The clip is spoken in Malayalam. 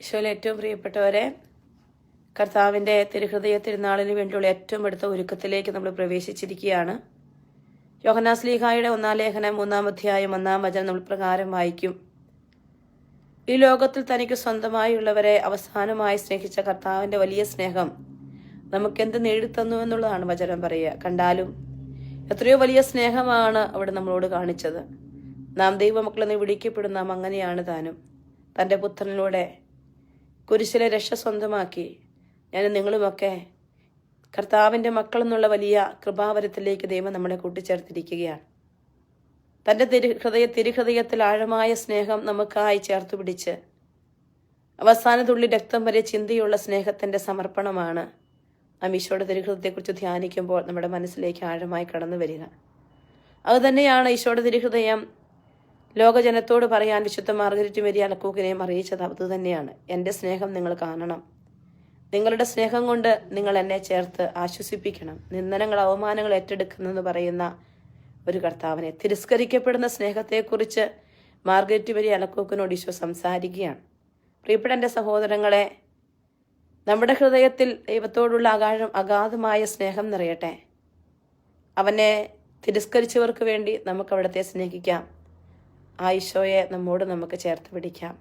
ഈശോയിലെ ഏറ്റവും പ്രിയപ്പെട്ടവരെ കർത്താവിന്റെ തിരുഹൃദയ തിരുനാളിന് വേണ്ടിയുള്ള ഏറ്റവും അടുത്ത ഒരുക്കത്തിലേക്ക് നമ്മൾ പ്രവേശിച്ചിരിക്കുകയാണ്. യോഹനാസ്ലീഹായുടെ ഒന്നാം ലേഖനം മൂന്നാം അധ്യായം ഒന്നാം വചനം നമ്മൾ പ്രകാരം വായിക്കും. ഈ ലോകത്തിൽ തനിക്ക് സ്വന്തമായുള്ളവരെ അവസാനമായി സ്നേഹിച്ച കർത്താവിന്റെ വലിയ സ്നേഹം നമുക്കെന്ത് നേടിത്തന്നു എന്നുള്ളതാണ് വചനം പറയുക. കണ്ടാലും എത്രയോ വലിയ സ്നേഹമാണ് അവിടെ നമ്മളോട് കാണിച്ചത്. നാം ദൈവമക്കളെന്ന് വിളിക്കപ്പെടുന്ന അങ്ങനെയാണ് താനും. തന്റെ പുത്രനിലൂടെ കുരിശിലെ രക്ഷ സ്വന്തമാക്കി. ഞാൻ നിങ്ങളുമൊക്കെ കർത്താവിന്റെ മക്കളെന്നുള്ള വലിയ കൃപാവരത്തിലേക്ക് ദൈവം നമ്മളെ കൂട്ടിച്ചേർത്തിരിക്കുകയാണ്. തന്റെ തിരു ഹൃദയ തിരുഹൃദയത്തിൽ ആഴമായ സ്നേഹം നമുക്കായി ചേർത്ത് പിടിച്ച് അവസാന തുള്ളി രക്തം വരെ ചിന്തയുള്ള സ്നേഹത്തിന്റെ സമർപ്പണമാണ്. നാം ഈശോയുടെ തിരുഹൃദയത്തെക്കുറിച്ച് ധ്യാനിക്കുമ്പോൾ നമ്മുടെ മനസ്സിലേക്ക് ആഴമായി കടന്നു വരിക. അതുതന്നെയാണ് ഈശോയുടെ തിരുഹൃദയം ലോകജനത്തോട് പറയാൻ വിശുദ്ധ മാർഗരറ്റ് മേരി അലക്കൂക്കിനെയും അറിയിച്ചത് അത് തന്നെയാണ്. എന്റെ സ്നേഹം നിങ്ങൾ കാണണം. നിങ്ങളുടെ സ്നേഹം കൊണ്ട് നിങ്ങൾ എന്നെ ചേർത്ത് ആശ്വസിപ്പിക്കണം. നിന്ദനങ്ങൾ അവമാനങ്ങൾ ഏറ്റെടുക്കുന്നെന്ന് പറയുന്ന ഒരു കർത്താവിനെ. തിരസ്കരിക്കപ്പെടുന്ന സ്നേഹത്തെക്കുറിച്ച് മാർഗരറ്റ് മേരി അലക്കൂക്കിനോട് ഈശോ സംസാരിക്കുകയാണ്. പ്രിയപ്പെട്ട എന്റെ സഹോദരങ്ങളെ നമ്മുടെ ഹൃദയത്തിൽ ദൈവത്തോടുള്ള അകാഴം അഗാധമായ സ്നേഹം നിറയട്ടെ. അവനെ തിരസ്കരിച്ചവർക്ക് വേണ്ടി നമുക്ക് അവിടത്തെ സ്നേഹിക്കാം. ആ ഈശോയെ നമ്മോട് നമുക്ക് ചേർത്ത് പിടിക്കാം.